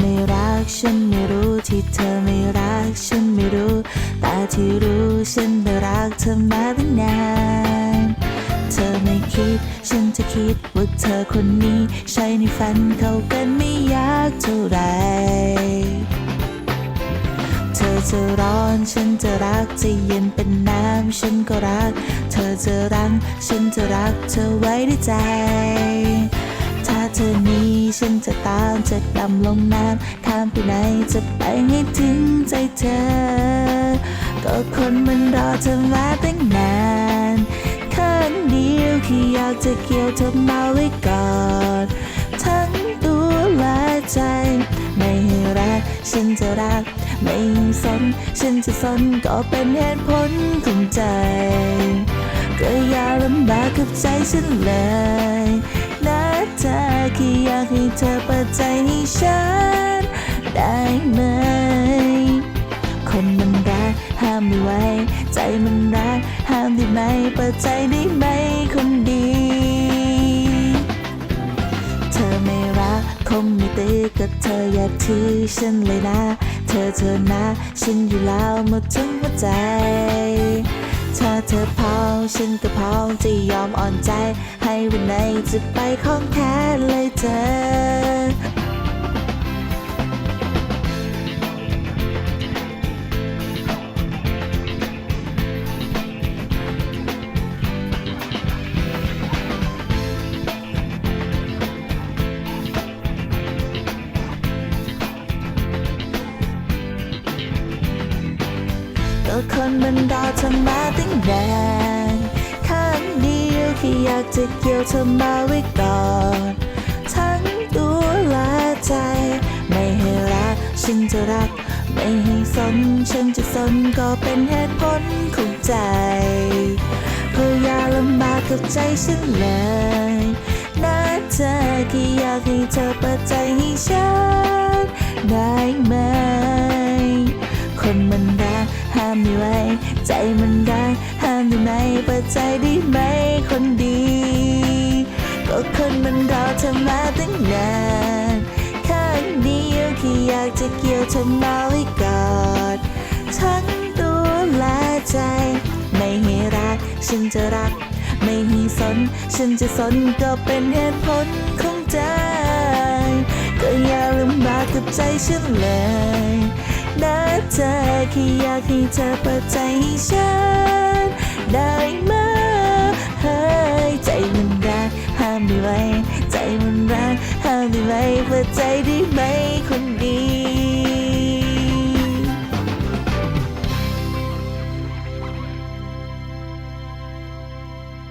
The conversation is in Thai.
ไม่รักฉันไม่รู้ที่เธอไม่รักฉันไม่รู้ แต่ที่รู้ฉันไม่รักเธอมาตั้งนานเธอไม่คิดฉันจะคิดว่าเธอคนนี้ ใช่ในฝันเขากันไม่ยากเท่าไหรเธอจะร้อนฉันจะรักจะเย็นเป็นน้ำฉันก็รัก เธอจะรังฉันจะรักเธอไว้ด้วยใจ เธอหนี้ฉันจะตามจะดำลงน้ำข้ามไปไหนจะไปให้ถึงใจเธอ ก็คนมันรอเธอมาตั้งนานข้างเดียวแค่อยากจะเกี่ยวเธอมาไว้ก่อนทั้งตัวและใจ ไม่ให้รักฉันจะรัก ไม่สนฉันจะสนก็เป็นเหตุผลของใจก็อย่าลำบากกับใจฉันเลยนะ อแค่อยากให้เธอเปิดใจให้ฉันได้ไหม คนมันรักห้ามไม่ไหวใจมันรักห้ามได้ไหม เปิดใจได้ไหมคนดี เธอไม่รักคงไม่ตื้อกับเธออย่าถือฉันเลยนะ เธอเธอนะ ฉันอยู่แล้วหมดทั้งหัวใจ ถ้าเธอพร้อมฉันก็พร้อมจะยอมอ่อนใจ ให้วันไหนจะไปของแท้เลยเธอคนมันรอเธอมาตั้งนาน จะเกี่ยวเธอมาไว้ก่อน ทั้งตัวและใจ ไม่ให้รักฉันจะรัก ไม่ให้สนฉันจะสนก็เป็นเหตุผลของใจเพื่ออย่าลำบากกับใจฉันเลยนะเธอแค่อยากให้เธอเปิดใจให้ฉันได้ไหม คนมันรักห้ามไม่ไหวใจมันรักามได้ไหมเปิดใจได้ไหมคนดี ก็คนมันรอเธอมาตั้งนานข้างเดียวแค่อยากจะเกี่ยวเธอมาไว้กอนทั้งตัวและใจ ไม่ให้รักฉันจะรัก ไม่ให้สน ฉันจะสนก็เป็นเหตุผลของใจ ก็อย่าลำบากกับใจฉันเลยนะเธอแค่อยากให้เธอเปิดใจให้ฉัน ได้ไหมเฮ้ยใจมันรักห้ามไม่ไหวใจมันรักห้ามได้ไหมเพื่อใจดี